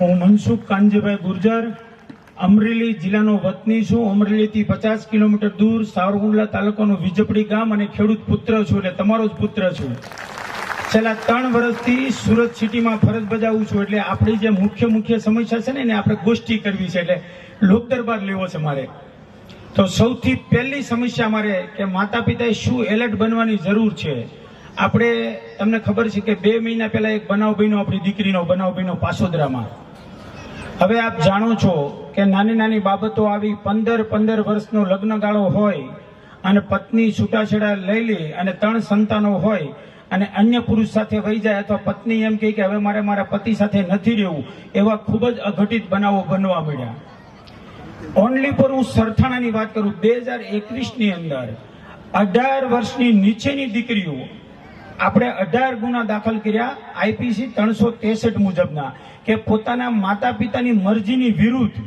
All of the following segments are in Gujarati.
હું મનસુખ કાનજીભાઈ ગુર્જર, અમરેલી જિલ્લાનો વતની છું. અમરેલીથી પચાસ કિલોમીટર દૂર સાવરકુંડલા તાલુકાનું વિજપડી ગામ અને ખેડૂત પુત્ર છું એટલે તમારો જ પુત્ર છું. છેલ્લા ત્રણ વર્ષથી સુરત સિટીમાં ફરજ બજાવું છું એટલે આપણી જે મુખ્ય મુખ્ય સમસ્યા છે ને એને આપણે ગોષ્ઠી કરવી છે એટલે લોક દરબાર લેવો છે મારે. તો સૌથી પહેલી સમસ્યા મારે કે માતા પિતાએ શું એલર્ટ બનવાની જરૂર છે? આપણે, તમને ખબર છે કે બે મહિના પહેલા એક બનાવ બન્યો, આપણી દીકરીનો બનાવ બન્યો પાસોદરામાં. હવે આપ જાણો છો કે નાની નાની બાબતો આવી પંદર પંદર વર્ષનો લગ્નગાળો હોય અને પત્ની છૂટાછેડા લઈ લે અને ત્રણ સંતાનો હોય અને અન્ય પુરુષ સાથે વહી જાય અથવા પત્ની એમ કહે કે હવે મારે મારા પતિ સાથે નથી રહેવું, એવા ખૂબ જ અઘટિત બનાવો બનવા મળ્યા ઓનલી પર હું સરથાણાની વાત કરું, બે હજાર એકવીસની અંદર અઢાર વર્ષની નીચેની દીકરીઓ આપણે અઢાર ગુના દાખલ કર્યા આઈપીસી ત્રણસો ત્રેસઠ મુજબના, કે પોતાના માતા પિતાની મરજીની વિરુદ્ધ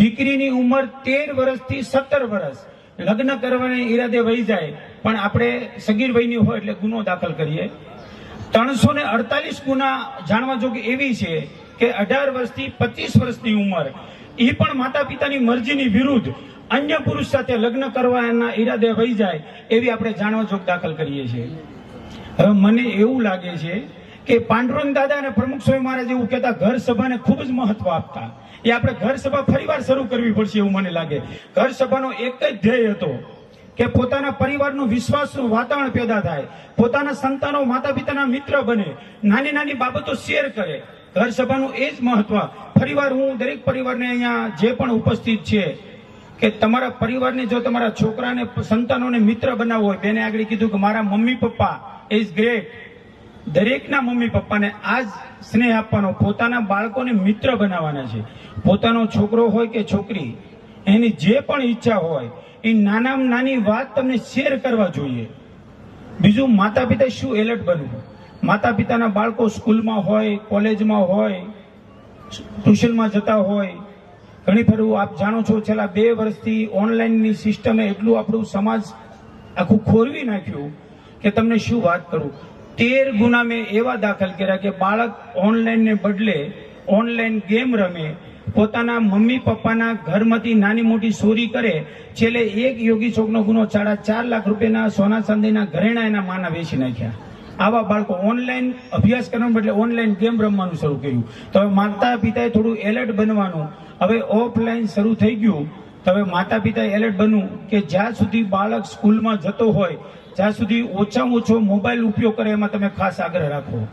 દીકરીની ઉંમર તેર વર્ષથી સત્તર વર્ષ, લગ્ન કરવાને ઈરાદે વહી જાય, પણ આપણે સગીર વયની હોય એટલે ગુનો દાખલ કરીએ. ત્રણસો ને અડતાલીસ ગુના જાણવા જોગે એવી છે કે અઢાર વર્ષથી પચીસ વર્ષની ઉંમર એ પણ માતા પિતાની મરજીની વિરુદ્ધ અન્ય પુરુષ સાથે લગ્ન કરવાના ઈરાદે વહી જાય, એવી આપણે જાણવા જોગ દાખલ કરીએ છીએ. હવે મને એવું લાગે છે કે પાંડુરંગ દાદા અને પ્રમુખ સ્વામી મહારાજ એવું કહેતા ઘર સભાને ખૂબ જ મહત્વ આપતા. એ આપણે ઘર સભા ફરીવાર શરૂ કરવી પડશે એવું મને લાગે. ઘર સભાનો એક જ ધ્યેય હતો કે પોતાના પરિવારનું વિશ્વાસનું વાતાવરણ પેદા થાય. પોતાના સંતાનો માતા પિતાના મિત્ર બને. નાની નાની બાબતો શેર કરે. ઘર સભાનું એ જ મહત્વ. ફરીવાર હું દરેક પરિવારને અહીંયા જે પણ ઉપસ્થિત છે કે તમારા પરિવારને જો તમારા છોકરાને, સંતાનોને મિત્ર બનાવવો હોય બેને આગળ કીધું કે મારા મમ્મી પપ્પા ઇઝ ગ્રેટ દરેકના મમ્મી પપ્પાને આ જ સ્નેહ આપવાનો, પોતાના બાળકોને મિત્ર બનાવવાના છે. પોતાનો છોકરો હોય કે છોકરી, એની જે પણ ઈચ્છા હોય, એ નાનામાં નાની વાત તમને શેર કરવા જોઈએ. બીજું માતા પિતા શું એલર્ટ બનવું? માતા પિતાના બાળકો સ્કૂલમાં હોય, કોલેજમાં હોય, ટ્યુશનમાં જતા હોય, ઘણી ફરું આપ જાણો છો, છેલ્લા બે વર્ષથી ઓનલાઈનની સિસ્ટમે એટલું આપણું સમાજ આખું ખોરવી નાખ્યું કે તમને શું વાત કરું? તેર ગુના મેં એવા દાખલ કર્યા કે બાળક ઓનલાઈનને બદલે ઓનલાઈન ગેમ રમે, પોતાના મમ્મી પપ્પાના ઘરમાંથી નાની મોટી ચોરી કરે, છેલ્લે એક યોગી ચોકનો ગુનો સાડા ચાર લાખ રૂપિયાના સોના ચાંદીના ઘરેણા એના માના વેચી નાખ્યા. આવા બાળકો ઓનલાઈન અભ્યાસ કરવાનું બદલે ઓનલાઈન ગેમ રમવાનું શરૂ કર્યું. તો હવે માતા પિતાએ થોડું એલર્ટ બનવાનું. હવે ઓફલાઈન શરૂ થઈ ગયું. તો હવે માતા પિતાએ એલર્ટ બનવું કે જ્યાં સુધી બાળક સ્કૂલમાં જતો હોય જ્યાં સુધી ઓછામાં ઓછો મોબાઈલ ઉપયોગ કરે એમાં તમે ખાસ આગ્રહ રાખો.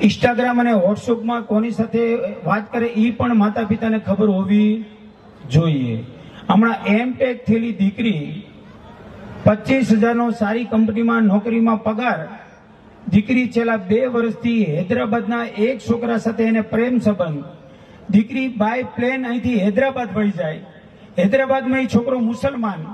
ઇન્સ્ટાગ્રામ અને વોટ્સઅપમાં કોની સાથે વાત કરે એ પણ માતા પિતાને ખબર હોવી જોઈએ. હમણાં એમ ટેક થયેલી દીકરી પચીસ હજારનો સારી કંપનીમાં નોકરીમાં પગાર. દીકરી છેલ્લા બે વર્ષથી હૈદરાબાદના એક છોકરા સાથે એને પ્રેમ સંબંધ. દીકરી બાય પ્લેન અહીંથી હૈદરાબાદ વહી જાય. હૈદરાબાદમાં એ છોકરો મુસલમાન.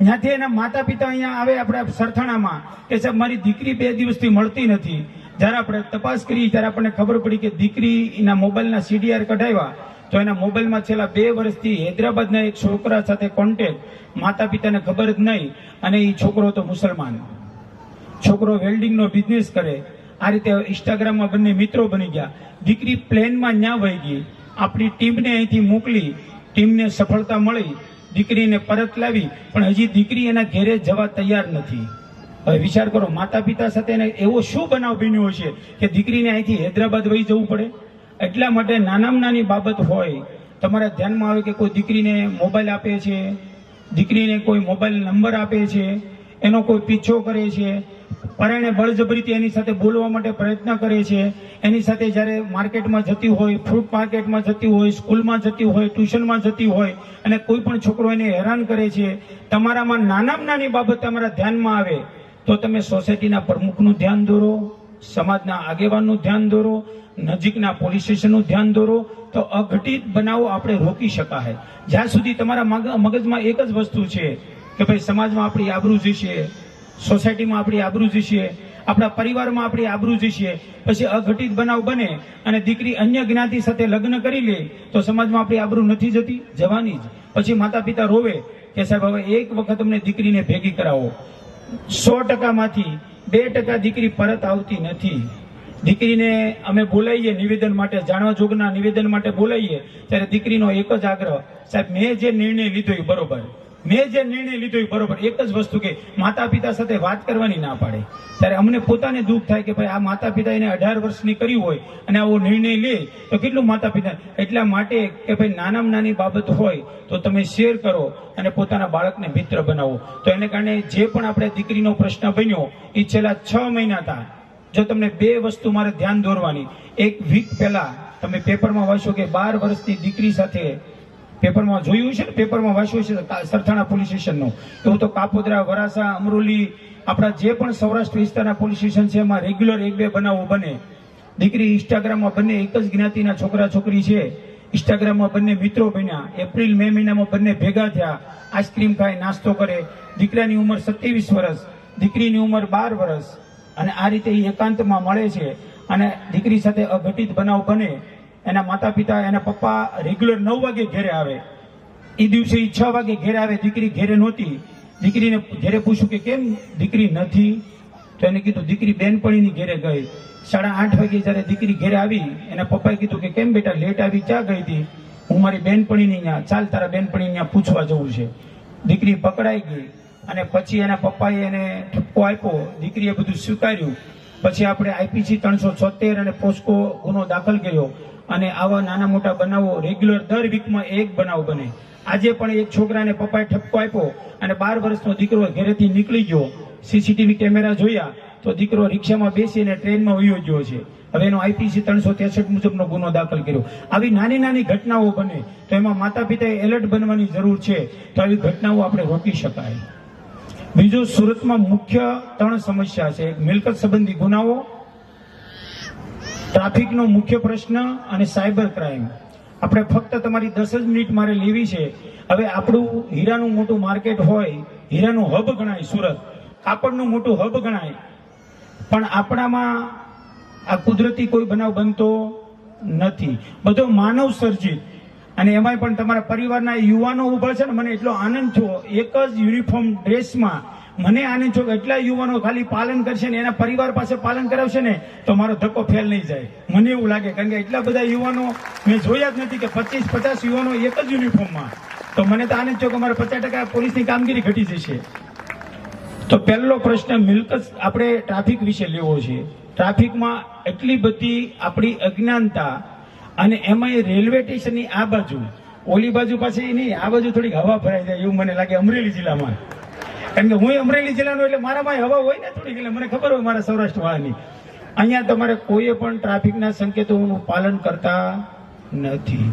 ત્યાંથી એના માતા પિતા અહીંયા આવે આપણે સરથાણામાં કે સાહેબ, મારી દીકરી બે દિવસથી મળતી નથી. જ્યારે આપણે તપાસ કરી ત્યારે આપણને ખબર પડી કે દીકરી એના મોબાઈલના સીડીઆર કઢાવ્યા, તો એના મોબાઈલમાં છેલ્લા બે વર્ષથી હૈદરાબાદના એક છોકરા સાથે કોન્ટેક્ટ માતા પિતાને ખબર જ નહીં. અને એ છોકરો તો મુસલમાન. છોકરો વેલ્ડિંગનો બિઝનેસ કરે. આ રીતે ઇન્સ્ટાગ્રામમાં બંને મિત્રો બની ગયા. દીકરી પ્લેનમાં ન્યા વહી ગઈ. આપણી ટીમને અહીંથી મોકલી. ટીમને સફળતા મળી. દીકરીને પરત લાવી, પણ હજી દીકરી એના ઘેરે જવા તૈયાર નથી. હવે વિચાર કરો માતા પિતા સાથે એને એવો શું બનાવ બન્યો છે કે દીકરીને અહીંથી હૈદરાબાદ વહી જવું પડે? એટલા માટે નાનામાં નાની બાબત હોય, તમારા ધ્યાનમાં આવે કે કોઈ દીકરીને મોબાઈલ આપે છે, દીકરીને કોઈ મોબાઈલ નંબર આપે છે, એનો કોઈ પીછો કરે છે પરાણે બળજબરીથી એની સાથે બોલવા માટે પ્રયત્ન કરે છે. એની સાથે જ્યારે માર્કેટમાં જતી હોય, ફ્રૂટ માર્કેટમાં જતી હોય, સ્કૂલમાં જતી હોય, ટ્યુશનમાં જતી હોય અને કોઈ પણ છોકરો એને હેરાન કરે છે, તમારામાં નાનામાં નાની બાબત તમારા ધ્યાનમાં આવે, તો તમે સોસાયટીના પ્રમુખનું ધ્યાન દોરો, સમાજના આગેવાનનું ધ્યાન દોરો, નજીકના પોલીસ સ્ટેશનનું ધ્યાન દોરો, તો અઘટિત બનાવો આપણે રોકી શકાય. જ્યાં સુધી તમારા મગ- મગજમાં એક જ વસ્તુ છે કે ભાઈ સમાજમાં આપણી આબરૂ જશે સોસાયટીમાં આપણી આબરૂ જીશીએ આપણા પરિવારમાં આપણી આબરૂ જીશીએ પછી અઘટિત બનાવ બને અને દીકરી અન્ય જ્ઞાતિ સાથે લગ્ન કરી લે, તો સમાજમાં આપણી આબરૂ નથી જતી? જવાની જ. પછી માતા પિતા રોવે કે સાહેબ, હવે એક વખત અમને દીકરીને ભેગી કરાવો. સો ટકામાંથી બે ટકા દીકરી પરત આવતી નથી. દીકરીને અમે બોલાવીએ નિવેદન માટે, જાણવા જોગના નિવેદન માટે બોલાવીએ, ત્યારે દીકરીનો એક જ આગ્રહ, સાહેબ, મેં જે નિર્ણય લીધો એ બરોબર. મેં જે નિર્ણય લીધો એ બરોબર. એક જ વસ્તુ કે માતા પિતા સાથે વાત કરવાની ના પાડે. ત્યારે અમને પોતાને દુઃખ થાય કે ભાઈ આ માતા પિતા એને અઢાર વર્ષની કરી હોય અને આવો નિર્ણય લે, તો કેટલું માતા પિતા એટલા માટે કે ભાઈ નાનામાં નાની બાબત હોય તો તમે શેર કરો અને પોતાના બાળકને મિત્ર બનાવો. તો એને કારણે જે પણ આપણે દીકરીનો પ્રશ્ન બન્યો, એ છેલ્લા છ મહિના હતા. જો તમને બે વસ્તુ મારે ધ્યાન દોરવાની, એક વીક પહેલા તમે પેપરમાં વાંચો કે બાર વર્ષની દીકરી સાથે પેપરમાં જોયું છે ને, પેપરમાં વાંચ્યું છે સરથાણા પોલીસ સ્ટેશનનું. એવું તો કાપોદરા, વરાસા, અમરોલી, આપણા જે પણ સૌરાષ્ટ્ર વિસ્તારના પોલીસ સ્ટેશન છે, એમાં રેગ્યુલર એક બે બનાવો બને. દીકરી ઇન્સ્ટાગ્રામમાં બંને એક જ જ્ઞાતિના છોકરા છોકરી છે. ઇન્સ્ટાગ્રામમાં બંને મિત્રો બન્યા. એપ્રિલ, મે મહિનામાં બંને ભેગા થયા. આઈસ્ક્રીમ ખાય, નાસ્તો કરે. દીકરાની ઉંમર સત્યાવીસ વર્ષ, દીકરીની ઉંમર બાર વર્ષ. અને આ રીતે એકાંતમાં મળે છે. અને દીકરી સાથે અઘટિત બનાવ બને. એના માતા પિતા એના પપ્પા રેગ્યુલર નવ વાગે ઘેરે આવે. એ દિવસે એ છ વાગે ઘેરે આવે, દીકરી ઘેરે નહોતી. દીકરીને ઘેરે પૂછ્યું કે કેમ દીકરી નથી? તો એને કીધું, દીકરી બેનપણીની ઘેરે ગઈ. સાડા આઠ વાગે જ્યારે દીકરી ઘેરે આવી, એના પપ્પાએ કીધું કે, કેમ બેટા લેટ આવી, ક્યાં ગઈ હતી? હું મારી બેનપણીની ત્યાં ચાલ તારા બેનપણી ત્યાં પૂછવા જવું છે. દીકરી પકડાઈ ગઈ અને પછી એના પપ્પાએ એને ઠપકો આપ્યો. દીકરીએ બધું સ્વીકાર્યું. પછી આપણે આઈપીસી ત્રણસો છોતેર અને પોસ્કો ગુનો દાખલ કર્યો. અને આવા નાના મોટા બનાવો રેગ્યુલર દર વીકમાં એક બનાવ બને. આજે પણ એક છોકરાને પપ્પાએ ઠપકો આપ્યો અને બાર વર્ષનો દીકરો ઘરેથી નીકળી ગયો. સીસીટીવી કેમેરા જોયા તો દીકરો રિક્ષામાં બેસીને ટ્રેનમાં વયો ગયો છે. હવે એનો આઈપીસી ત્રણસો ત્રેસઠ મુજબનો ગુનો દાખલ કર્યો. આવી નાની નાની ઘટનાઓ બને તો એમાં માતા પિતાએ એલર્ટ બનવાની જરૂર છે. તો આવી ઘટનાઓ આપણે રોકી શકાય. બીજું સુરતમાં મુખ્ય ત્રણ સમસ્યા છે. એક મિલકત સંબંધી ગુનાઓ ટ્રાફિકનો મુખ્ય પ્રશ્ન અને સાયબર ક્રાઇમ. આપણે ફક્ત તમારી દસ જ મિનિટ મારે લેવી છે. હવે આપણું હીરાનું મોટું માર્કેટ હોય, હીરાનું હબ ગણાય સુરત. કાપડનું મોટું હબ ગણાય. પણ આપણામાં આ કુદરતી કોઈ બનાવ બનતો નથી. બધો માનવ સર્જિત. અને એમાંય પણ તમારા પરિવારના યુવાનો ઊભા છે ને, મને એટલો આનંદ થયો. એક જ યુનિફોર્મ ડ્રેસમાં મને આને જો એટલા યુવાનો ખાલી પાલન કરશે ને એના પરિવાર પાસે પાલન કરાવશે ને, તો મારો ધક્કો ફેલ નહીં જાય. મને એવું લાગે, કારણ કે એટલા બધા યુવાનો, મેં જોયા જ નથી કે પચીસ, પચાસ યુવાનો એક જ યુનિફોર્મમાં. તો મને તો આને જો કે મારે પચાસ ટકા પોલીસની કામગીરી ઘટી જશે. તો પહેલો પ્રશ્ન મિલકત, આપણે ટ્રાફિક વિશે લેવો છે. ટ્રાફિકમાં એટલી બધી આપણી અજ્ઞાનતા અને એમાંય રેલવે સ્ટેશનની આ બાજુ, ઓલી બાજુ પાસે નહીં, આ બાજુ થોડીક હવા ભરાઈ જાય એવું મને લાગે અમરેલી જિલ્લામાં. કારણ કે હું અમરેલી જિલ્લાનો એટલે મારામાં હવા હોય ને થોડીક એટલે મને ખબર હોય મારા સૌરાષ્ટ્ર વાળાની. અહીંયા તમારે કોઈએ પણ ટ્રાફિકના સંકેતોનું પાલન કરતા નથી.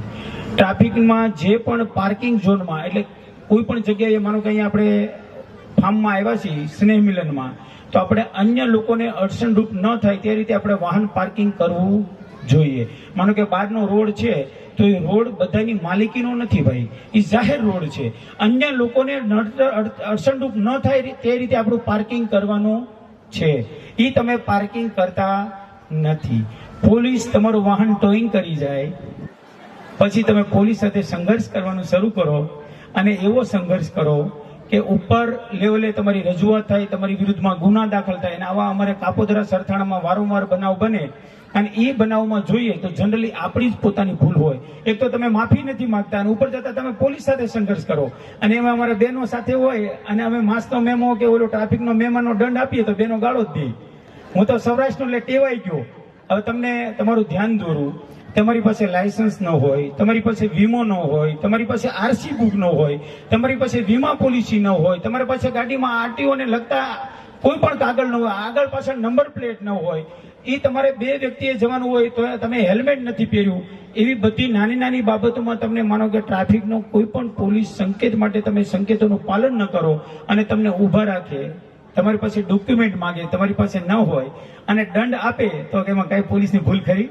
ટ્રાફિકમાં જે પણ પાર્કિંગ ઝોનમાં, એટલે કોઈ પણ જગ્યાએ માનો કે અહીંયા આપણે ફાર્મમાં આવ્યા છીએ, સ્નેહ મિલનમાં, તો આપણે અન્ય લોકોને અડચણરૂપ ન થાય તે રીતે આપણે વાહન પાર્કિંગ કરવું જોઈએ. માનો કે બહારનો રોડ છે તો એ રોડ બધાની માલિકીનો નથી ભાઈ. એ જાહેર રોડ છે. અન્ય લોકોને અડચણરૂપ ન થાય તે રીતે આપણું પાર્કિંગ કરવાનું છે. એ તમે પાર્કિંગ કરતા નથી. પોલીસ તમારું વાહન ટોઈંગ કરી જાય. પછી તમે પોલીસ સાથે સંઘર્ષ કરવાનું શરૂ કરો અને એવો સંઘર્ષ કરો કે ઉપર લેવલે તમારી રજૂઆત થાય, તમારી વિરુદ્ધમાં ગુના દાખલ થાય અને આવા અમારે કાપોદરા સરથાણામાં વારંવાર બનાવ બને અને એ બનાવમાં જોઈએ તો જનરલી આપણી જ પોતાની ભૂલ હોય. એક તો તમે માફી નથી માંગતા અને ઉપર જતા તમે પોલીસ સાથે સંઘર્ષ કરો. અને એમાં અમારા બહેનો સાથે હોય અને અમે માસનો મેમો કે ઓલો ટ્રાફિકનો મેમાનો દંડ આપીએ તો બેનો ગાળો જ દે. હું તો સૌરાષ્ટ્રનો એટલે ટેવાઈ ગયો. હવે તમને તમારું ધ્યાન દોરું. તમારી પાસે લાયસન્સ ન હોય, તમારી પાસે વીમો ન હોય, તમારી પાસે આરસી બુક ન હોય, તમારી પાસે વીમા પોલિસી ન હોય, તમારી પાસે ગાડીમાં આરટીઓને લગતા કોઈ પણ કાગળ ન હોય, આગળ પાછળ નંબર પ્લેટ ન હોય એ તમારે બે વ્યક્તિએ જવાનું હોય તો તમે હેલ્મેટ નથી પહેર્યું. એવી બધી નાની નાની બાબતોમાં તમને માનો કે ટ્રાફિકનો કોઈ પણ પોલીસ સંકેત માટે તમે સંકેતોનું પાલન ન કરો અને તમને ઊભા રાખે. તમારી પાસે ડોક્યુમેન્ટ માંગે, તમારી પાસે ન હોય અને દંડ આપે તો એમાં કઈ પોલીસની ભૂલ ખરી?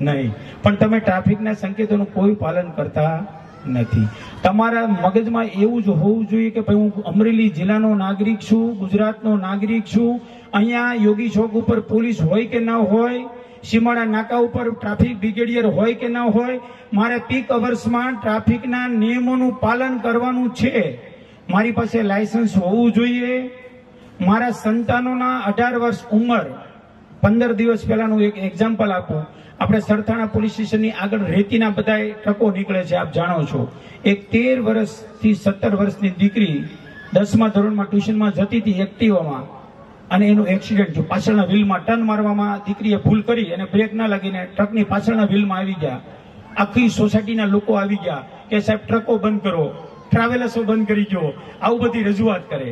નહીં. પણ તમે ટ્રાફિકના સંકેતોનું કોઈ પાલન કરતા નથી. તમારા મગજમાં એવું જ હોવું જોઈએ કે ભાઈ હું અમરેલી જિલ્લાનો નાગરિક છું, ગુજરાતનો નાગરિક છું અહીંયા યોગી ચોક ઉપર પોલીસ હોય કે ન હોય, સીમાડા નાકા ઉપર ટ્રાફિક બ્રિગેડિયર હોય કે ન હોય, મારે પીક અવર્સમાં ટ્રાફિકના નિયમોનું પાલન કરવાનું છે. મારી પાસે લાયસન્સ હોવું જોઈએ. મારા સંતાનોના અઢાર વર્ષ ઉંમર, પંદર દિવસ પહેલાનું એક એક્ઝામ્પલ આપું. આપણે સરથાણા પોલીસ સ્ટેશનની આગળ રેતીના બધા ટ્રકો નીકળે છે, આપ જાણો છો. એક તેર વર્ષથી સત્તર વર્ષની દીકરી દસમા ધોરણમાં ટ્યુશનમાં જતી હતી એક્ટિવામાં. અને એનું એક્સિડન્ટ થયું. પાછળના વ્હીલમાં ટર્ન મારવામાં દીકરીએ ભૂલ કરી અને બ્રેક ના લાગીને ટ્રકની પાછળના વ્હીલમાં આવી ગયા. આખી સોસાયટીના લોકો આવી ગયા કે સાહેબ ટ્રકો બંધ કરો. ટ્રાવેલર્સો બંધ કરી ગયો આવું બધી રજૂઆત કરે.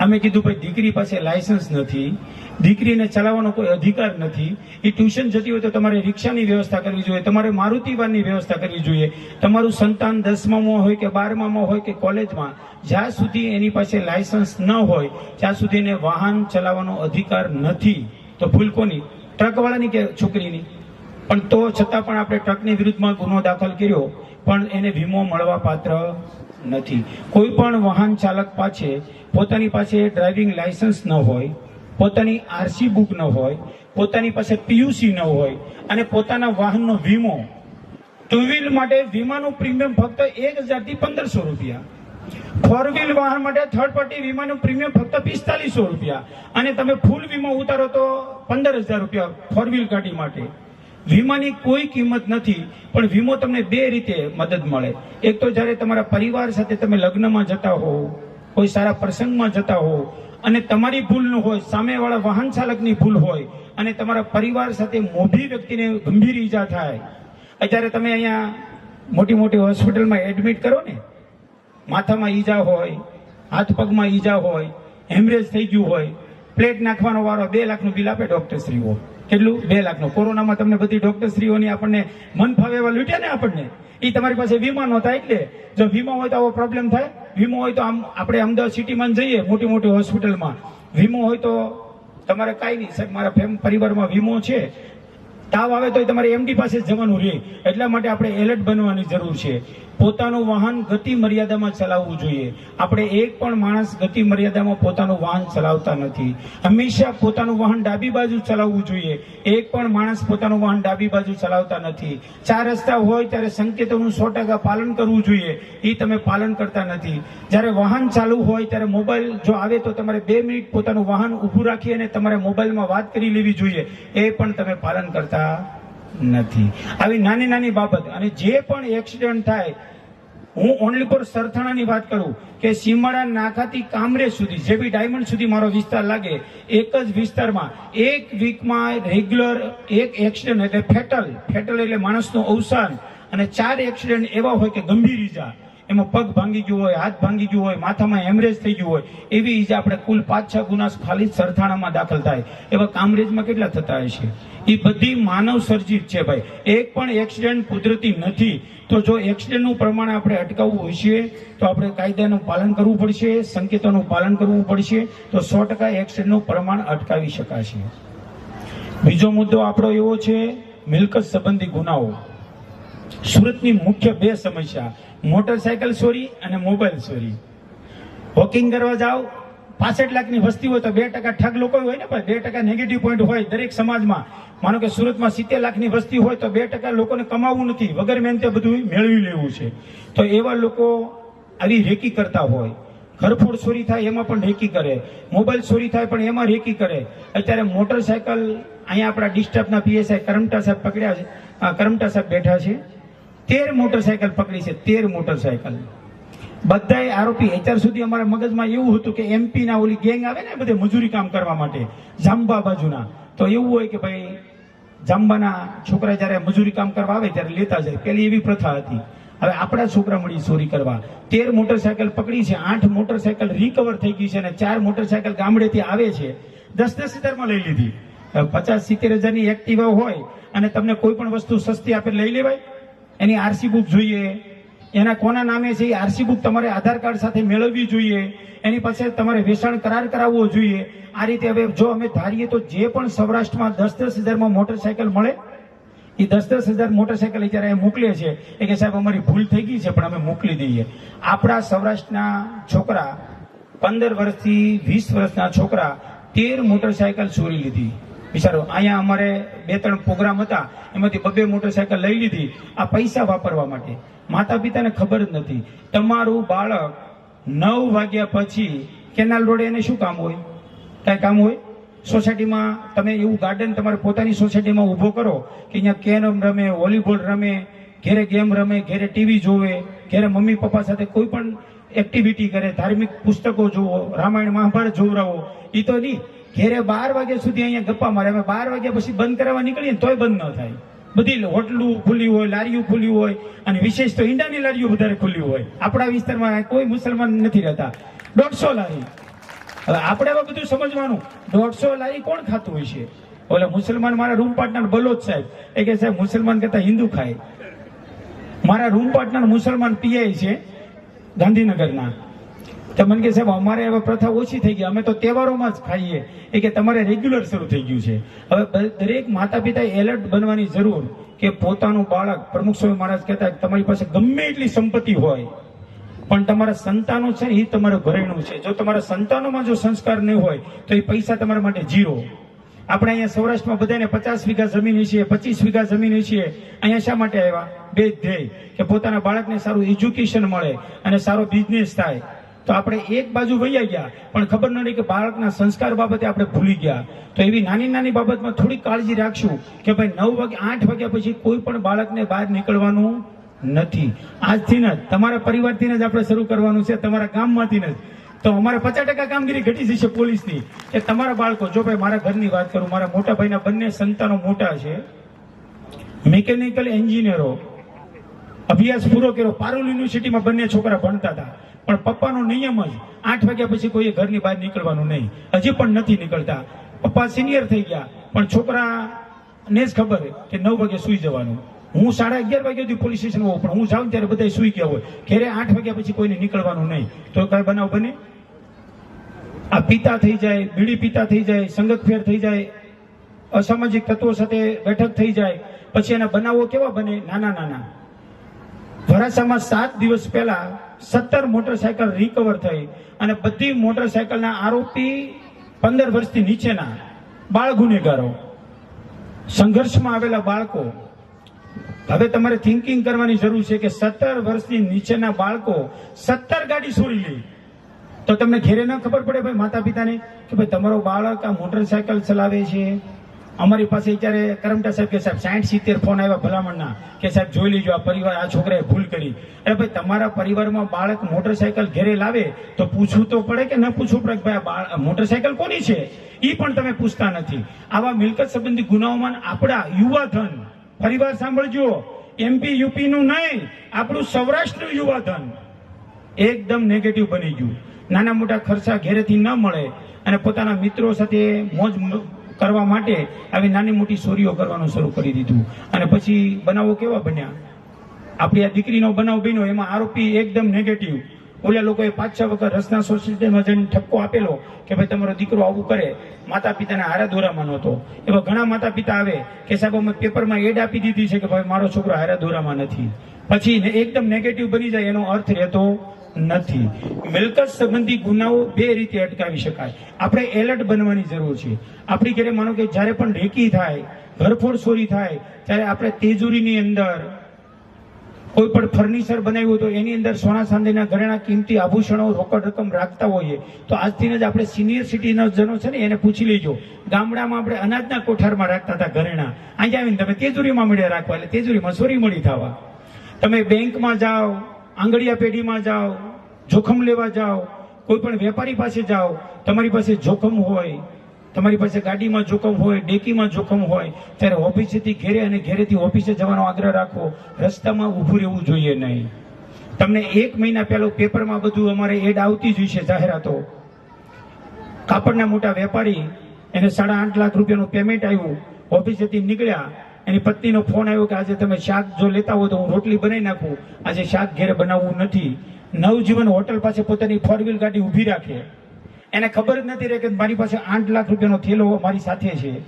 અમે કીધું, ભાઈ, દીકરી પાસે લાયસન્સ નથી, દીકરીને ચલાવવાનો કોઈ અધિકાર નથી. એ ટ્યુશન જતી હોય તો તમારે રિક્ષાની વ્યવસ્થા કરવી જોઈએ, તમારે મારુતિ વાનની વ્યવસ્થા કરવી જોઈએ. તમારું સંતાન દસમામાં હોય કે બારમામાં હોય કે કોલેજમાં, જ્યાં સુધી એની પાસે લાયસન્સ ન હોય, ત્યાં સુધી એને વાહન ચલાવવાનો અધિકાર નથી. તો ભૂલ કોની? ટ્રકવાળાની કે છોકરીની? પણ તો છતાં પણ આપણે ટ્રકની વિરુદ્ધમાં ગુનો દાખલ કર્યો, પણ એને વીમો મળવા પાત્ર નથી. કોઈ પણ વાહન ચાલક પાસે પોતાની પાસે ડ્રાઇવિંગ લાયસન્સ ન હોય, પોતાની આરસી બુક ન હોય, પોતાની પાસે પીયુસી ન હોય અને પોતાના વાહનનો વીમો, ટુ વ્હીલ માટે વીમાનું પ્રીમિયમ ફક્ત એક હજારથી પંદરસો રૂપિયા. ફોર વ્હીલ વાહન માટે થર્ડ પાર્ટી વીમાનું પ્રીમિયમ ફક્ત પિસ્તાલીસો રૂપિયા. અને તમે ફૂલ વીમો ઉતારો તો પંદર હજાર રૂપિયા ફોર વ્હીલ ગાડી માટે. વીમાની કોઈ કિંમત નથી, પણ વીમો તમને બે રીતે મદદ મળે. એક તો જ્યારે તમારા પરિવાર સાથે તમે લગ્નમાં જતા હો કોઈ સારા પ્રસંગમાં જતા હો. અને તમારી ભૂલ ન હોય, સામેવાળા વાહન ચાલકની ભૂલ હોય, અને તમારા પરિવાર સાથે મોભી વ્યક્તિને ગંભીર ઈજા થાય. અત્યારે તમે અહીંયા મોટી મોટી હોસ્પિટલમાં એડમિટ કરો ને, માથામાં ઈજા હોય, હાથ પગમાં ઈજા હોય, હેમરેજ થઈ ગયું હોય, પ્લેટ નાખવાનો વારો બે લાખનું બિલ આપે ડોક્ટરશ્રીઓ. કેટલું? બે લાખનું. કોરોનામાં તમને બધી ડોક્ટરશ્રીઓની આપણને મન ફાવે એવા લૂટ્યા ને આપણને. એ તમારી પાસે વીમા નહોતા એટલે. જો વીમા હોય તો આવો પ્રોબ્લેમ થાય. વીમો હોય તો આમ આપણે અમદાવાદ સિટીમાં જઈએ, મોટી મોટી હોસ્પિટલમાં. વીમો હોય તો તમારે કાંઈ નહીં. સાહેબ, મારા ફેમ, પરિવારમાં વીમો છે. તાવ આવે તો તમારે એમડી પાસે જવાનું રહે. એટલા માટે આપણે એલર્ટ બનવાની જરૂર છે. પોતાનું વાહન ગતિ મર્યાદામાં ચલાવવું જોઈએ. આપણે એક પણ માણસ ગતિ મર્યાદામાં પોતાનું વાહન ચલાવતા નથી. હંમેશા પોતાનું વાહન ડાબી બાજુ ચલાવવું જોઈએ. એક પણ માણસ પોતાનું વાહન ડાબી બાજુ ચલાવતા નથી. ચાર રસ્તા હોય ત્યારે સંકેતોનું સો ટકા પાલન કરવું જોઈએ. એ તમે પાલન કરતા નથી. જ્યારે વાહન ચાલુ હોય ત્યારે મોબાઈલ જો આવે તો તમારે બે મિનિટ પોતાનું વાહન ઊભું રાખી અને તમારે મોબાઈલમાં વાત કરી લેવી જોઈએ. એ પણ તમે પાલન કરતા નથી. આવી નાની નાની બાબત. અને જે પણ એક્સિડન્ટ થાય, હું ઓનલી ફોર સરથાણાની વાત કરું કે સીમાડા નાકાથી કામરેજ સુધી, જે બી ડાયમંડ સુધી મારો વિસ્તાર લાગે, એક જ વિસ્તારમાં, એક વીકમાં રેગ્યુલર એક એક્સિડન્ટ એટલે ફેટલ ફેટલ એટલે માણસનું અવસાન. અને ચાર એક્સિડન્ટ એવા હોય કે ગંભીર ઈજા. એમાં પગ ભાંગી ગયો હોય, હાથ ભાંગી ગયો હોય, માથામાં હેમરેજ થઈ ગયું હોય, એવી ઈજા આપણે કુલ પાંચ છ ગુના ખાલી સરથાણામાં દાખલ થાય. એવા કામરેજમાં કેટલા થતા હશે એ બધી માનવ સર્જિત છે ભાઈ. એક પણ એક્સિડન્ટ કુદરતી નથી. તો જો એક્સિડન્ટનું પ્રમાણ આપણે અટકાવવું હશે તો આપણે કાયદાનું પાલન કરવું પડશે, સંકેતોનું પાલન કરવું પડશે, તો સો ટકા એક્સિડન્ટનું પ્રમાણ અટકાવી શકાશે. બીજો મુદ્દો આપણો એવો છે, મિલકત સંબંધી ગુનાઓ. સુરતની મુખ્ય બે સમસ્યા. મોટરસાયકલ ચોરી અને મોબાઈલ ચોરી. વોકિંગ કરવા જાઓ, પાસઠ લાખની વસ્તી હોય તો બે ટકા ઠગ લોકો હોય ને બે ટકા નેગેટિવ પોઈન્ટ હોય દરેક સમાજમાં. માનો કે સુરતમાં સિત્તેર લાખની વસ્તી હોય તો બે ટકા લોકોને કમાવવું નથી, વગર મહેનતે બધું મેળવી લેવું છે. તો એવા લોકો આવી રેકી કરતા હોય. ઘરફોડ ચોરી થાય એમાં પણ રેકી કરે. મોબાઈલ ચોરી થાય પણ એમાં રેકી કરે. અત્યારે મોટરસાયકલ અહીંયા આપણા ડિસ્ટર્બના પીએસઆઈ કરમટા સાહેબ પકડ્યા છે. કરમટા સાહેબ બેઠા છે. તેર મોટરસાયકલ પકડી છે, તેર મોટરસાયકલ. બધાય આરોપી અત્યાર સુધી અમારા મગજમાં એવું હતું કે એમપી ના ઓલી ગેંગ આવે ને બધે મજૂરી કામ કરવા માટે, જાંબા બાજુના. તો એવું હોય કે ભાઈ, જાંબાના છોકરા જ્યારે મજૂરી કામ કરવા આવે ત્યારે લેતા જાય. પેલી એવી પ્રથા હતી. હવે આપણા છોકરા મળી ચોરી કરવા. તેર મોટરસાયકલ પકડી છે, આઠ મોટરસાયકલ રિકવર થઈ ગઈ છે અને ચાર મોટરસાયકલ ગામડેથી આવે છે. દસ દસ હજારમાં લઈ લીધી. પચાસ સિત્તેર હજારની એક્ટિવા હોય અને તમને કોઈ પણ વસ્તુ સસ્તી આપે લઈ લેવાય. એની આરસી બુક જોઈએ. એના કોના નામે છે એ આરસી બુક તમારે આધાર કાર્ડ સાથે મેળવવી જોઈએ. એની પાસે તમારે વેચાણ કરાર કરાવવો જોઈએ. આ રીતે હવે જો અમે ધારીએ તો જે પણ સૌરાષ્ટ્રમાં દસ દસ હજારમાં મોટરસાયકલ મળે, એ દસ દસ હજાર મોટરસાયકલ જ્યારે મોકલે છે એ કે સાહેબ અમારી ભૂલ થઈ ગઈ છે, પણ અમે મોકલી દઈએ. આપણા સૌરાષ્ટ્રના છોકરા પંદર વર્ષથી વીસ વર્ષના છોકરા તેર મોટરસાયકલ ચોરી લીધી. વિચારો. અહીંયા અમારે બે ત્રણ પ્રોગ્રામ હતા, એમાંથી બબે મોટરસાયકલ લઈ લીધી, આ પૈસા વાપરવા માટે. માતા પિતાને ખબર જ નથી. તમારું બાળક નવ વાગ્યા પછી કેનાલ રોડે એને શું કામ હોય? કઈ કામ હોય? સોસાયટીમાં તમે એવું ગાર્ડન તમારે પોતાની સોસાયટીમાં ઊભો કરો કે અહીંયા કેરમ રમે, વોલીબોલ રમે, ઘેરે ગેમ રમે, ઘેરે ટીવી જોવે, ઘેરે મમ્મી પપ્પા સાથે કોઈ પણ એક્ટિવિટી કરે, ધાર્મિક પુસ્તકો જુઓ, રામાયણ, મહાભારત જોવરાવો એ તો નહીં. ઘેરે બાર વાગ્યા સુધી અહીંયા ગપ્પા મારે. અમે બાર વાગ્યા પછી બંધ કરાવવા નીકળીએ તોય બંધ ન થાય. બધી હોટલું ખુલ્લી હોય, લારીઓ ખુલ્લી હોય, અને વિશેષ તો ઈંડાની લારીઓ વધારે ખુલ્લી હોય. આપણા વિસ્તારમાં કોઈ મુસલમાન નથી રહેતા. દોઢસો લારી. હવે આપણે હવે બધું સમજવાનું. દોઢસો લારી કોણ ખાતું હોય છે? ઓલા મુસલમાન મારા રૂમ પાર્ટનર બલોચ સાહેબ. એ કે સાહેબ, મુસલમાન કરતા હિન્દુ ખાય. મારા રૂમ પાર્ટનર મુસલમાન પીઆઈ છે ગાંધીનગરના. તો મને કે સાહેબ, અમારે હવે પ્રથા ઓછી થઈ ગઈ. અમે તો તહેવારોમાં જ ખાઈએ. એ કે તમારે રેગ્યુલર શરૂ થઈ ગયું છે. હવે દરેક માતા પિતાએ એલર્ટ બનવાની જરૂર કે પોતાનું બાળક, પ્રમુખ સ્વામી મહારાજ કહેતા તમારી પાસે ગમે એટલી સંપત્તિ હોય, પણ તમારા સંતાનો છે ને એ તમારું ઘરેણું છે. જો તમારા સંતાનોમાં જો સંસ્કાર નહીં હોય, તો એ પૈસા તમારા માટે જીરો આપણે અહીંયા સૌરાષ્ટ્રમાં બધાને પચાસ વીઘા જમીન છીએ પચીસ વીઘા જમીન છીએ અહીંયા શા માટે આવ્યા? બે ધ્યેય. કે પોતાના બાળકને સારું એજ્યુકેશન મળે અને સારો બિઝનેસ થાય. તો આપણે એક બાજુ વૈયા ગયા, પણ ખબર ન કે બાળકના સંસ્કાર બાબતે આપણે ભૂલી ગયા. તો એવી નાની નાની બાબતમાં થોડી કાળજી રાખશું કે ભાઈ નવ વાગે આઠ વાગ્યા પછી કોઈ પણ બાળકને બહાર નીકળવાનું નથી. આજથી જ, તમારા પરિવારથી જ આપણે શરૂ કરવાનું છે, તમારા ગામમાંથી જ. તો અમારે પચાસ ટકા કામગીરી ઘટી જશે પોલીસની. કે તમારા બાળકો, જો ભાઈ મારા ઘરની વાત કરું, મારા મોટા ભાઈના બંને સંતાનો મોટા છે મિકેનિકલ એન્જિનિયરો અભ્યાસ પૂરો કર્યો, પારુલ યુનિવર્સિટીમાં બંને છોકરા ભણતા હતા. પણ પપ્પાનો નિયમ જ આઠ વાગ્યા પછી કોઈએ ઘરની બહાર નીકળવાનું નહીં. હજી પણ નથી નીકળતા. પપ્પા સિનિયર થઈ ગયા, પણ છોકરા, ને જ ખબર કે નવ વાગે સુઈ જવાનું. હું સાડા અગિયાર વાગ્યા સુધી પોલીસ સ્ટેશન હોઉં, પણ હું જાઉં ત્યારે બધા સુઈ ગયા હોય. ઘેરે આઠ વાગ્યા પછી કોઈને નીકળવાનું નહીં. તો કઈ બનાવ બને? આ પિતા થઈ જાય, બીડી પિતા થઈ જાય, સંગત ફેર થઈ જાય, અસામાજિક તત્વો સાથે બેઠક થઈ જાય. પછી એના બનાવો કેવા બને? નાના નાના. વરાસામાં સાત દિવસ પહેલા સત્તર મોટરસાયકલ રિકવર થઈ અને બધી મોટરસાયકલના આરોપી પંદર વર્ષથી નીચેના બાળ ગુનેગારો સંઘર્ષમાં આવેલા બાળકો. હવે તમારે થિંકિંગ કરવાની જરૂર છે કે સત્તર વર્ષની નીચેના બાળકો સત્તર ગાડી છોડી લે. તો તમને ઘેરે ન ખબર પડે ભાઈ માતા પિતાને કે ભાઈ તમારો બાળક આ મોટરસાયકલ ચલાવે છે? અમારી પાસે અત્યારે કરમટા સાહેબ કે સાહેબ સાઠ સિત્તેર ફોન આવ્યા ભલામણના, કે સાહેબ જોઈ લીજો, આ પરિવાર, આ છોકરાએ ભૂલ કરી. અરે ભાઈ, તમારા પરિવારમાં બાળક મોટરસાયકલ ઘેરે લાવે તો પૂછવું તો પડે કે ન પૂછવું પડે કે ભાઈ આ મોટરસાયકલ કોની છે? એ પણ તમે પૂછતા નથી. આવા મિલકત સંબંધી ગુનાઓમાં આપણા યુવાધન, પરિવાર સાંભળજો એમપી યુપી નું નહીં, આપણું સૌરાષ્ટ્રનું યુવાધન એકદમ નેગેટિવ બની ગયું. નાના મોટા ખર્ચા ઘેરેથી ન મળે અને પોતાના મિત્રો સાથે મોજ કરવા માટે આવી નાની મોટી ચોરીઓ કરવાનું શરૂ કરી દીધું. અને પછી બનાવો કેવા બન્યા? આપણી આ દીકરીનો બનાવ બન્યો, એમાં આરોપી એકદમ નેગેટિવ ઓલા લોકોએ પાંચ છ વખત રસના સોસાયટીમાં જઈને ઠપકો આપેલો કે ભાઈ તમારો દીકરો આવું કરે. માતા પિતાના હારા ધોરામાં નહોતો. એવા ઘણા માતા પિતા આવે કે સાહેબ અમે પેપરમાં એડ આપી દીધી છે કે ભાઈ મારો છોકરો હારા ધોરામાં નથી. પછી એકદમ નેગેટિવ બની જાય એનો અર્થ રહેતો નથી. મિલકત સંબંધી ગુનાઓ બે રીતે અટકાવી શકાય. આપણે એલર્ટ બનવાની જરૂર છે. આપણી ઘરે માનો કે જ્યારે પણ રેકી થાય, ઘરફોડ ચોરી થાય, ત્યારે આપણે તેજુરીની અંદર કોઈ પણ ફર્નિચર બનાવ્યું તો એની અંદર સોના ચાંદીના ઘરેણા કિંમતી આભૂષણો, રોકડ રકમ રાખતા હોઈએ. તો આજથી જ આપણે સિનિયર સિટીઝનો છે ને, એને પૂછી લેજો. ગામડામાં આપણે અનાજના કોઠારમાં રાખતા હતા ઘરેણા. અહીંયા આવીને તમે તેજુરીમાં મળ્યા રાખવા, એટલે તેજુરીમાં ચોરી મળી થવા. તમે બેંકમાં જાઓ, આંગળીયા પેઢીમાં જાઓ, જોખમ લેવા જાઓ, કોઈ પણ વેપારી પાસે જાઓ, તમારી પાસે જોખમ હોય તમારી પાસે ગાડીમાં જોખમ હોય, ડેકીમાં જોખમ હોય, ત્યારે ઓફિસેથી ઘેરે અને ઘેરેથી ઓફિસે જવાનો આગ્રહ રાખો. રસ્તામાં ઊભું રહેવું જોઈએ નહીં. તમને એક મહિના પહેલો પેપરમાં બધું અમારે એડ આવતી જ છે જાહેરાતો. કાપડના મોટા વેપારી એને સાડા આઠ લાખ રૂપિયાનું પેમેન્ટ આવ્યું. ઓફિસેથી નીકળ્યા. એની પત્નીનો ફોન આવ્યો કે આજે તમે શાક જો લેતા હો તો હું રોટલી બનાવી નાખું. આજે શાક ઘેરે બનાવવું નથી. નવજીવન હોટલ પાસે પોતાની ફોર વ્હીલ ગાડી ઊભી રાખે. એને ખબર જ નથી રહે કે મારી પાસે આઠ લાખ રૂપિયાનો થેલો મારી સાથે છે.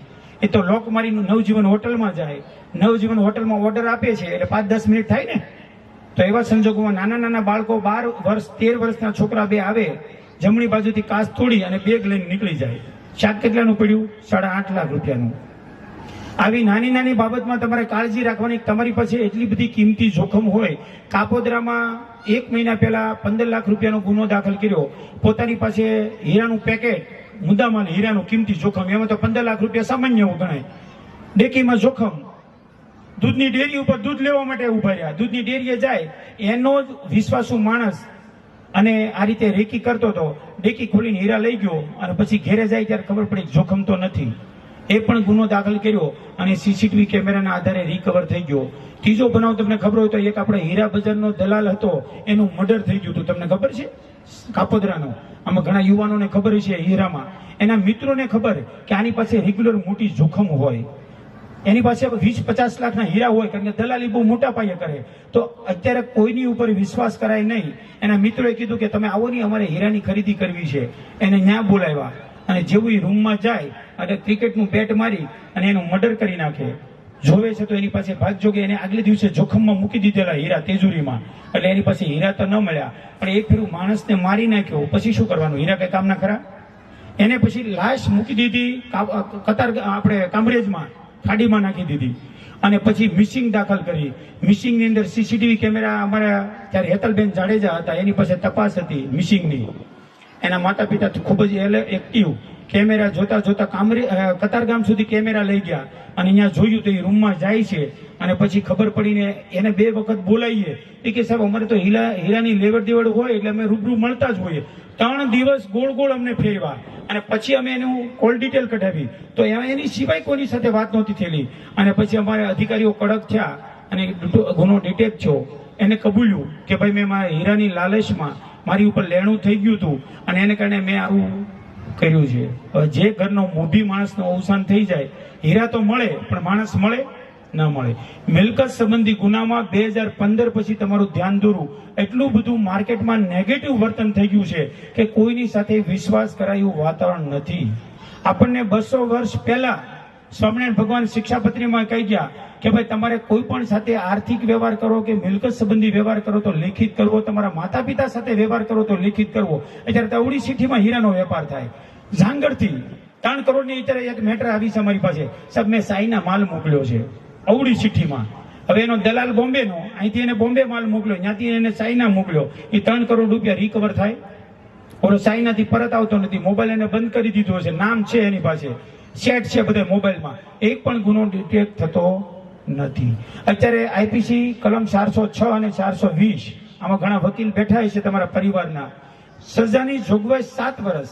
એ તો લોક મારી નવજીવન હોટલમાં જાય. નવજીવન હોટલમાં ઓર્ડર આપે છે, એટલે પાંચ દસ મિનિટ થાય ને. તો એવા સંજોગોમાં નાના નાના બાળકો બાર વર્ષ, તેર વર્ષના છોકરા બે આવે, જમણી બાજુથી કાચ તોડી અને બેગ લઈને નીકળી જાય. શાક કેટલાનું પડ્યું? સાડા આઠ લાખ રૂપિયાનું. આવી નાની નાની બાબતમાં તમારે કાળજી રાખવાની. તમારી પાસે એટલી બધી કિંમતી જોખમ હોય. કાપોદરામાં એક મહિના પહેલા પંદર લાખ રૂપિયાનો ગુનો દાખલ કર્યો. પોતાની પાસે હીરાનું પેકેટ, મુદ્દામાલ, હીરાનું કિંમતી જોખમ, એમાં તો પંદર લાખ રૂપિયા સામાન્ય ગણાય ડેકીમાં જોખમ. દૂધની ડેરી ઉપર દૂધ લેવા માટે ઊભા રહ્યા. દૂધની ડેરીએ જાય, એનો જ વિશ્વાસુ માણસ અને આ રીતે રેકી કરતો હતો. ડેકી ખોલીને હીરા લઈ ગયો અને પછી ઘેરે જાય ત્યારે ખબર પડી જોખમ તો નથી. એ પણ ગુનો દાખલ કર્યો અને સીસીટીવી કેમેરાના આધારે રિકવર થઈ ગયો. ત્રીજો બનાવ તમને ખબર હોય તો એક આપણે હીરા બજારનો દલાલ હતો, એનું મર્ડર થઈ ગયું હતું. તમને ખબર છે? કાપોદરાનો. આમાં ઘણા યુવાનોને ખબર છે હીરામાં. એના મિત્રોને ખબર કે આની પાસે રેગ્યુલર મોટી જોખમ હોય. એની પાસે વીસ પચાસ લાખના હીરા હોય, કારણ કે દલાલી બહુ મોટા પાયે કરે. તો અત્યારે કોઈની ઉપર વિશ્વાસ કરાય નહીં. એના મિત્રોએ કીધું કે તમે આવો નહીં, અમારે હીરાની ખરીદી કરવી છે. એને ન્યા બોલાવ્યા. અને જેવું એ રૂમમાં જાય અને ક્રિકેટનું બેટ મારી અને એનું મર્ડર કરી નાખે. જોવે છે તો એની પાસે ભાગજોગે એને આગલે દિવસે જોખમમાં મૂકી દીધેલા હીરા તેજુરીમાં. એટલે એની પાસે હીરા તો ન મળ્યા, પણ એક ફેરું માણસને મારી નાખ્યો. પછી શું કરવાનું? હીરા કઈ કામના ખરા? એને પછી લાશ મૂકી દીધી કતાર આપણે કામરેજમાં, ખાડીમાં નાખી દીધી. અને પછી મિસિંગ દાખલ કરી. મિસિંગની અંદર સીસીટીવી કેમેરા અમારા ત્યારે હેતલબેન જાડેજા હતા, એની પાસે તપાસ હતી મિસિંગની. એના માતા પિતા ખૂબ જ એક્ટિવ કેમેરા જોતા જોતા કામરી કતારગામ સુધી કેમેરા લઈ ગયા અને અહીંયા જોયું તો એ રૂમમાં જાય છે અને પછી ખબર પડીને એને બે વખત બોલાવીએ. એ કે સાહેબ, અમારે તો હીરા હીરાની લેવડ દેવડ હોય એટલે અમે રૂબરૂ મળતા જ હોઈએ. ત્રણ દિવસ ગોળ ગોળ અમને ફેરવા અને પછી અમે એનું કોલ ડિટેલ કઢાવી. તો એમાં એની સિવાય કોઈની સાથે વાત નહોતી થયેલી. અને પછી અમારે અધિકારીઓ કડક થયા અને ગુનો ડિટેક્ટ થયો. એને કબૂલ્યું કે ભાઈ મેં મારા હીરાની લાલચમાં મારી ઉપર લેણું થઈ ગયું હતું અને એને કારણે મેં આવું કર્યું છે. જે ઘરનો મોભી માણસનો અવસાન થઈ જાય, હીરા તો મળે, પણ માણસ મળે, ન મળે. મિલકત સંબંધી ગુનામાં બે હજાર પંદર પછી તમારું ધ્યાન દોરું. એટલું બધું માર્કેટમાં નેગેટિવ વર્તન થઈ ગયું છે કે કોઈની સાથે વિશ્વાસ કરાયું વાતાવરણ નથી. આપણને બસો વર્ષ પહેલા સ્વામિનારાયણ ભગવાન શિક્ષાપત્રીમાં કહી ગયા કે ભાઈ, તમારે કોઈ પણ સાથે આર્થિક વ્યવહાર કરો કે મિલકત સંબંધી વ્યવહાર કરો તો લેખિત કરવો, તમારા માતા પિતા સાથે વ્યવહાર કરો તો લેખિત કરવો. અત્યારે તવડી સિટીમાં હીરાનો વેપાર થાય. ઝાંગરથી ત્રણ કરોડની અત્યારે એક મેટર આવી છે અમારી પાસે. સાહેબ, મેં સાઈના માલ મોકલ્યો છે અવડી સિટીમાં. હવે એનો દલાલ બોમ્બેનો, અહીંથી એને બોમ્બે માલ મોકલ્યો, ત્યાંથી એને સાઈના મોકલ્યો. એ ત્રણ કરોડ રૂપિયા રિકવર થાય. ઓલો સાઈનાથી પરત આવતો નથી, મોબાઈલ એને બંધ કરી દીધો છે, નામ છે એની પાસે. સેટ છે બધા મોબાઈલમાં. એક પણ ગુનો ડિટેક્ટ થતો નથી. અત્યારે આઈપીસી કલમ ચારસો છ અને ચારસો વીસ, આમાં ઘણા વકીલ બેઠા છે તમારા પરિવારના. સજાની જોગવાઈ સાત વર્ષ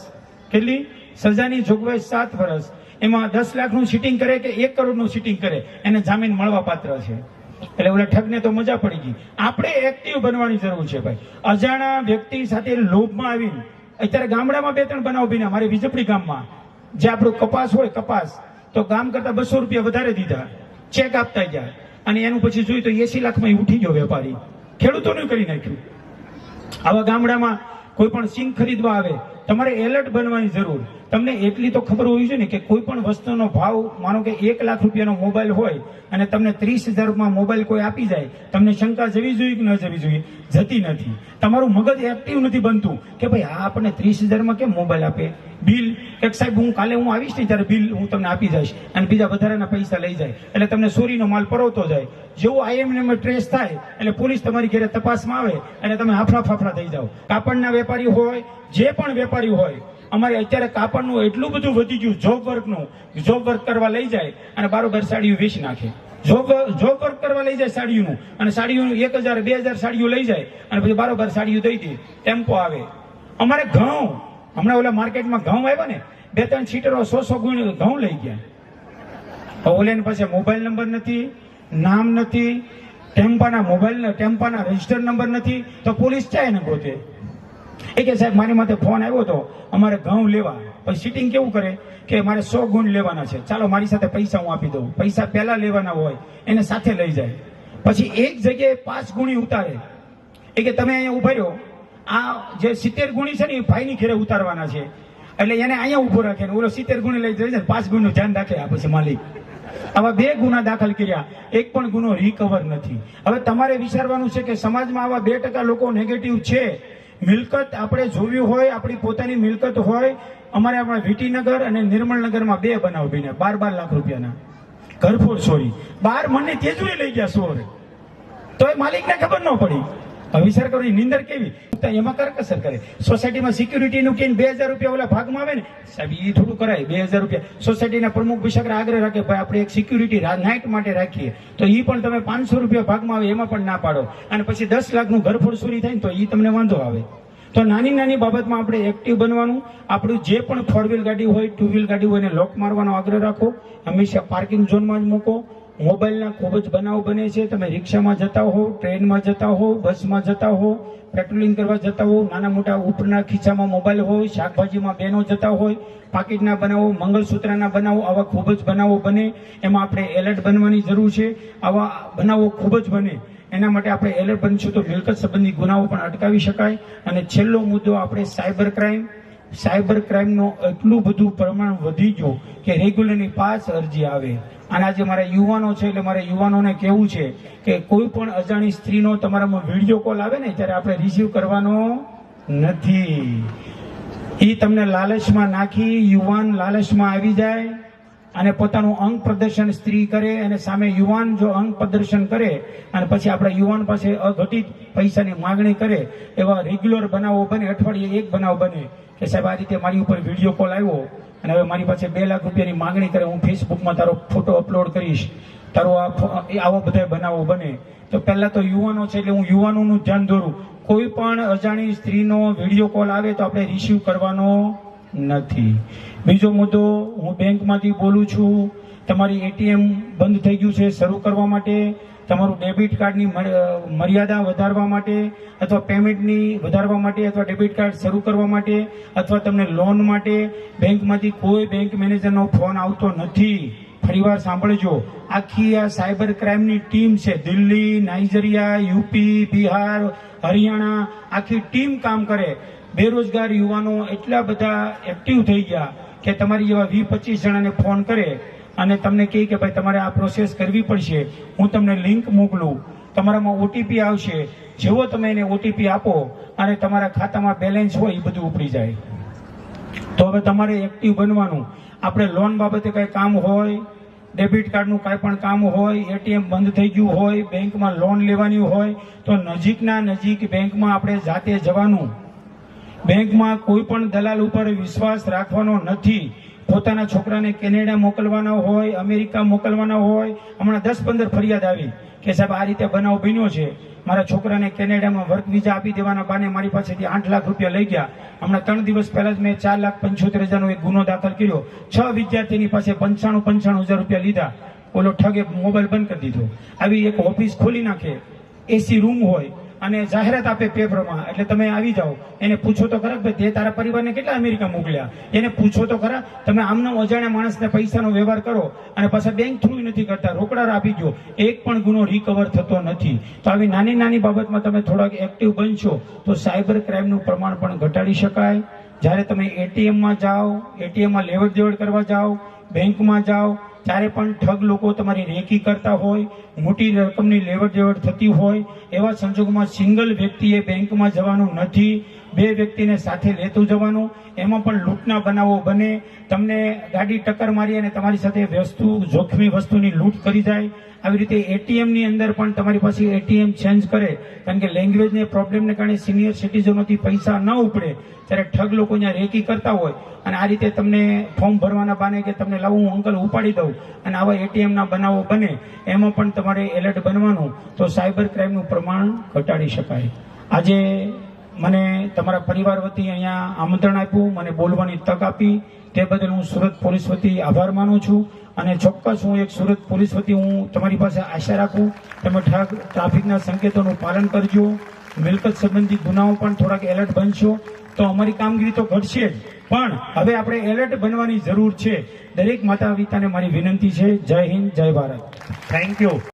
કેટલી? સજાની જોગવાઈ સાત વર્ષ એમાં દસ લાખનું સિટિંગ કરે કે એક કરોડનું સિટિંગ કરે? એને જામીન મળવા પાત્ર છે. એટલે ઓલા ઠગને તો મજા પડી ગઈ. આપણે એક્ટિવ બનવાની જરૂર છે ભાઈ. અજાણા વ્યક્તિ સાથે લોભમાં આવીને, અત્યારે ગામડામાં બે ત્રણ બનાવ બન્યા. મારે વિજપડી ગામમાં. જે આપણું કપાસ હોય કપાસ, તો ગામ કરતા બસો રૂપિયા વધારે દીધા. ચેક આપતા ગયા. અને એનું પછી જોયું તો એસી લાખમાં ઉઠી ગયો વેપારી. ખેડૂતોનું કરી નાખ્યું. આવા ગામડામાં કોઈ પણ સિંગ ખરીદવા આવે, તમારે એલર્ટ બનવાની જરૂર. તમને એટલી તો ખબર હોવી જોઈએ ને કે કોઈ પણ વસ્તુનો ભાવ, માનો કે એક લાખ રૂપિયાનો મોબાઈલ હોય અને તમને ત્રીસ હજારમાં મોબાઈલ કોઈ આપી જાય, તમને શંકા જવી જોઈએ કે ન જવી જોઈએ? જતી નથી. તમારું મગજ એક્ટિવ નથી બનતું કે ભાઈ, આ આપણને ત્રીસ હજારમાં કેમ મોબાઈલ આપે? બિલ એક સાહેબ, હું કાલે હું આવીશ ને ત્યારે બિલ હું તમને આપી જઈશ અને બીજા વધારાના પૈસા લઈ જાય. એટલે તમને ચોરીનો માલ પરવતો જાય. જેવું આઈએમએમ ટ્રેસ થાય, એટલે પોલીસ તમારી ઘરે તપાસમાં આવે અને તમે હાફડા ફાફડા થઈ જાઓ. કાપડના વેપારી હોય, જે પણ વેપારી હોય અમારે અત્યારે કાપડનું એટલું બધું વધી ગયું જોબ વર્કનું જોબ વર્ક કરવા લઈ જાય અને બારોબાર સાડીઓ વેચી નાખે. જોબ જોબ વર્ક કરવા લઈ જાય સાડીઓનું અને સાડીઓનું એક હજાર, બે હજાર સાડીઓ લઈ જાય અને પછી બારોબાર સાડીઓ દઈ દે. ટેમ્પો આવે. અમારે ઘઉં, હમણાં ઓલા માર્કેટમાં ઘઉં આવ્યા ને, બે ત્રણ છીટરો સો સો ગુણ ઘઉં લઈ ગયા. તો ઓલાની પાસે મોબાઈલ નંબર નથી, નામ નથી, ટેમ્પાના મોબાઈલ ટેમ્પાના રજિસ્ટર નંબર નથી, તો પોલીસ ચાય ને ગોતે? એ કે સાહેબ, મારી માથે ફોન આવ્યો હતો અમારે ઘઉં લેવા. પછી સિટિંગ કેવું કરે? કે મારે સો ગુણ લેવાના છે. ચાલો, મારી સાથે પૈસા હું આપી દઉં. પૈસા પહેલા લેવાના હોય, એને સાથે લઈ જાય. પછી એક જગ્યાએ પાંચ ગુણી ઉતારે. એ કે તમે અહીંયા ઊભા રહ્યો. આ જે સિત્તેર ગુણી છે ને, એ ભાઈની ઘેરે ઉતારવાના છે. એટલે એને અહીંયા ઊભો રાખે ને ઓલો સિત્તેર ગુણી લઈ જાય છે પાંચ ગુણનું ધ્યાન રાખે આ પછી માલિક. આવા બે ગુના દાખલ કર્યા. એક પણ ગુનો રિકવર નથી. હવે તમારે વિચારવાનું છે કે સમાજમાં આવા બે ટકા લોકો નેગેટિવ છે. મિલકત આપણે જોવી હોય, આપણી પોતાની મિલકત હોય, અમારે આપણા વીટીનગર અને નિર્મળનગરમાં બે બનાવ બીને બાર બાર લાખ રૂપિયાના. ઘરફોડ ચોરી. બાર મને તેજુરી લઈ ગયા ચોર તો એ માલિકને ખબર ન પડી. હવે વિચાર કરો નીંદર કેવી? એમાં કરકસર કરે. સોસાયટીમાં સિક્યુરિટીનું કે બે હજાર રૂપિયા ઓલા ભાગમાં આવે ને, સાહેબ એ થોડું કરાય, બે હજાર રૂપિયા. સોસાયટીના પ્રમુખ વિશાખર આગ્રહ રાખે, ભાઈ, આપણે એક સિક્યુરિટી નાઇટ માટે રાખીએ. તો એ પણ તમે પાંચસો રૂપિયા ભાગમાં આવે, એમાં પણ ના પાડો. અને પછી દસ લાખનું ઘરફોડ ચોરી થાય ને, તો એ તમને વાંધો આવે. તો નાની નાની બાબતમાં આપણે એક્ટિવ બનવાનું. આપણું જે પણ ફોર વ્હીલ ગાડી હોય ટુ વ્હીલ ગાડી હોય, એને લોક મારવાનો આગ્રહ રાખો. હંમેશા પાર્કિંગ ઝોનમાં જ મૂકો. મોબાઈલના ખૂબ જ બનાવ બને છે. તમે રિક્ષામાં જતા હો, ટ્રેનમાં જતા હો, બસમાં જતા હો, પેટ્રોલિંગ કરવા જતા હો, નાના મોટા ઉપરના ખીચામાં મોબાઈલ હોય, શાકભાજીમાં બહેનો જતા હોય, પાકીટના બનાવો, મંગળસૂત્રના બનાવો, આવા ખૂબ જ બનાવો બને. એમાં આપણે એલર્ટ બનવાની જરૂર છે. આવા બનાવો ખૂબ જ બને. એના માટે આપણે એલર્ટ બનીશું તો મિલકત સંબંધી ગુનાઓ પણ અટકાવી શકાય. અને છેલ્લો મુદ્દો આપણે સાયબર ક્રાઇમ. સાયબર ક્રાઇમનો એટલું બધું પ્રમાણ વધી ગયું કે રેગ્યુલરની પાસ અરજી આવે. અને આજે મારા યુવાનો છે, એટલે મારા યુવાનોને કહેવું છે કે કોઈ પણ અજાણી સ્ત્રીનો તમારામાં વીડિયો કોલ આવે ને, ત્યારે આપણે રિસીવ કરવાનો નથી. એ તમને લાલચમાં નાખી, યુવાન લાલચમાં આવી જાય અને પોતાનું અંગ પ્રદર્શન સ્ત્રી કરે અને સામે યુવાન જો અંગ પ્રદર્શન કરે અને પછી આપણા યુવાન પાસે અઘટિત પૈસાની માગણી કરે, એવા રેગ્યુલર બનાવો બને, અઠવાડિયે એક બનાવ બને કે સાહેબ આ રીતે મારી ઉપર વીડિયો કોલ આવ્યો અને હવે મારી પાસે બે લાખ રૂપિયાની માગણી કરે, હું ફેસબુકમાં તારો ફોટો અપલોડ કરીશ. તારો આ આવો બધા બનાવો બને. તો પહેલાં તો યુવાનો છે એટલે હું યુવાનોનું ધ્યાન દોરું. કોઈ પણ અજાણી સ્ત્રીનો વીડિયો કોલ આવે તો આપણે રિસીવ કરવાનો નથી. બીજો મુદ્દો, હું બેંકમાંથી બોલું છું. તમારી એટીએમ બંધ થઈ ગયું છે શરૂ કરવા માટે. તમારું ડેબિટ કાર્ડની મર્યાદા વધારવા માટે અથવા પેમેન્ટની વધારવા માટે અથવા ડેબિટ કાર્ડ શરૂ કરવા માટે અથવા તમને લોન માટે બેંકમાંથી કોઈ બેંક મેનેજરનો ફોન આવતો નથી. ફરીવાર સાંભળજો. આખી આ સાયબર ક્રાઇમની ટીમ છે. દિલ્હી, નાઇજીરિયા, યુપી, બિહાર, હરિયાણા, આખી ટીમ કામ કરે. બેરોજગાર યુવાનો એટલા બધા એક્ટિવ થઈ ગયા કે તમારી જેવા વીસ પચીસ જણાને ફોન કરે. અને તમને કહે કે ભાઈ તમારે આ પ્રોસેસ કરવી પડશે. હું તમને લિંક મોકલું. તમારામાં ઓટીપી આવશે. જેવો તમે એને ઓટીપી આપો અને તમારા ખાતામાં બેલેન્સ હોય એ બધું ઉપડી જાય. તો હવે તમારે એક્ટિવ બનવાનું. આપણે લોન બાબતે કંઈ કામ હોય ડેબિટ કાર્ડનું કાંઈ પણ કામ હોય એટીએમ બંધ થઈ ગયું હોય, બેંકમાં લોન લેવાની હોય, તો નજીકના નજીક બેંકમાં આપણે જાતે જવાનું. બેંકમાં કોઈ પણ દલાલ ઉપર વિશ્વાસ રાખવાનો નથી. પોતાના છોકરાને કેનેડા મોકલવાના હોય, અમેરિકા મોકલવાના હોય, હમણાં દસ પંદર ફરિયાદ આવી કે સાહેબ, આ રીતે બનાવ બન્યો છે. મારા છોકરાને કેનેડામાં વર્ક વિઝા આપી દેવાના બાને મારી પાસેથી આઠ લાખ રૂપિયા લઈ ગયા. હમણાં ત્રણ દિવસ પહેલા જ મેં ચાર લાખ પંચોતેર હજારનો એક ગુનો દાખલ કર્યો. છ વિદ્યાર્થીની પાસે પંચાણું પંચાણું હજાર રૂપિયા લીધા. ઓલો ઠગે મોબાઈલ બંધ કરી દીધો. આવી એક ઓફિસ ખોલી નાખે. એસી રૂમ હોય. અને જાહેરાત આપે પેપરમાં. એટલે તમે આવી જાઓ. એને પૂછો તો ખરા ભાઈ તે તારા પરિવારને કેટલા અમેરિકા મોકલ્યા? એને પૂછો તો ખરા, તમે આમનો અજાણ્યા માણસને પૈસાનો વ્યવહાર કરો અને પાછા બેંક થ્રુ નથી કરતા. રોકડા આપી દો એક પણ ગુનો રિકવર થતો નથી. તો આવી નાની નાની બાબતમાં તમે થોડાક એક્ટિવ બનશો તો સાયબર ક્રાઇમનું પ્રમાણ પણ ઘટાડી શકાય. જ્યારે તમે એટીએમમાં જાઓ એટીએમમાં લેવડ દેવડ કરવા જાઓ બેંકમાં જાઓ ત્યારે પણ ઠગ લોકો તમારી રેકી કરતા હોય, મોટી રકમની લેવડ દેવડ થતી હોય, એવા સંજોગોમાં સિંગલ વ્યક્તિએ બેંકમાં જવાનું નથી. બે વ્યક્તિને સાથે લેતું જવાનું, એમાં પણ લૂંટના બનાવો બને. તમને ગાડી ટક્કર મારી અને તમારી સાથે વસ્તુ જોખમી વસ્તુની લૂંટ કરી જાય. આવી રીતે એટીએમની અંદર પણ તમારી પાસે એટીએમ ચેન્જ કરે. કારણ કે લેંગ્વેજને પ્રોબ્લેમને કારણે સિનિયર સિટીઝનોથી પૈસા ન ઉપડે. ત્યારે ઠગ લોકો અહીંયા રેકી કરતા હોય. અને આ રીતે તમને ફોર્મ ભરવાના બાને કે તમને લાવું, હું અંકલ ઉપાડી દઉં. અને આવા એટીએમના બનાવો બને. એમાં પણ તમારે એલર્ટ બનવાનું. તો સાયબર ક્રાઇમનું પ્રમાણ ઘટાડી શકાય. આજે મને તમારા પરિવાર વતી અહીંયા આમંત્રણ આપ્યું, મને બોલવાની તક આપી. તે બદલ હું સુરત પોલીસ વતી આભાર માનું છું અને ચોક્કસ હું એક સુરત પોલીસ વતી હું તમારી પાસે આશા રાખું. તમે ટ્રાફિકના સંકેતોનું પાલન કરજો. મિલકત સંબંધી ગુનાઓ પણ થોડાક એલર્ટ બનશો. તો અમારી કામગીરી તો ઘટશે જ. પણ હવે આપણે એલર્ટ બનવાની જરૂર છે. દરેક માતા પિતાને મારી વિનંતી છે. જય હિન્દ, જય ભારત. Thank you